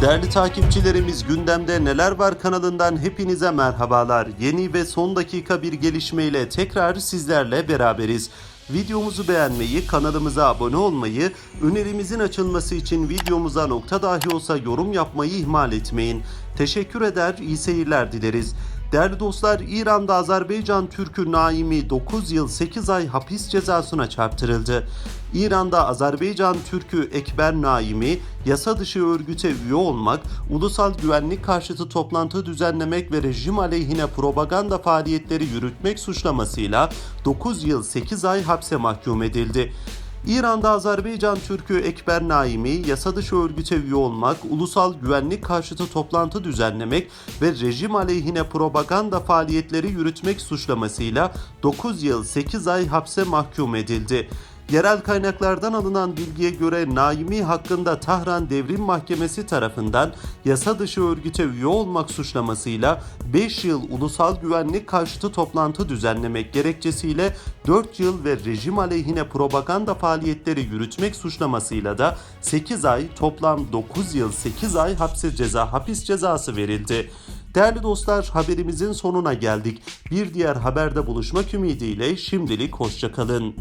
Değerli takipçilerimiz gündemde neler var kanalından hepinize merhabalar. Yeni ve son dakika bir gelişmeyle tekrar sizlerle beraberiz. Videomuzu beğenmeyi, kanalımıza abone olmayı, önerimizin açılması için videomuza nokta dahi olsa yorum yapmayı ihmal etmeyin. Teşekkür eder, iyi seyirler dileriz. Değerli dostlar, İran'da Azerbaycan Türk'ü Naimi 9 yıl 8 ay hapis cezasına çarptırıldı. İran'da Azerbaycan Türk'ü Ekber Naimi, yasa dışı örgüte üye olmak, ulusal güvenlik karşıtı toplantı düzenlemek ve rejim aleyhine propaganda faaliyetleri yürütmek suçlamasıyla 9 yıl 8 ay hapse mahkum edildi. İran'da Azerbaycan Türk'ü Ekber Naimi, yasa dışı örgüte üye olmak, ulusal güvenlik karşıtı toplantı düzenlemek ve rejim aleyhine propaganda faaliyetleri yürütmek suçlamasıyla 9 yıl 8 ay hapse mahkum edildi. Yerel kaynaklardan alınan bilgiye göre Naimi hakkında Tahran Devrim Mahkemesi tarafından yasa dışı örgüte üye olmak suçlamasıyla 5 yıl ulusal güvenlik karşıtı toplantı düzenlemek gerekçesiyle 4 yıl ve rejim aleyhine propaganda faaliyetleri yürütmek suçlamasıyla da 8 ay toplam 9 yıl 8 ay hapse ceza hapis cezası verildi. Değerli dostlar haberimizin sonuna geldik. Bir diğer haberde buluşmak ümidiyle şimdilik hoşçakalın.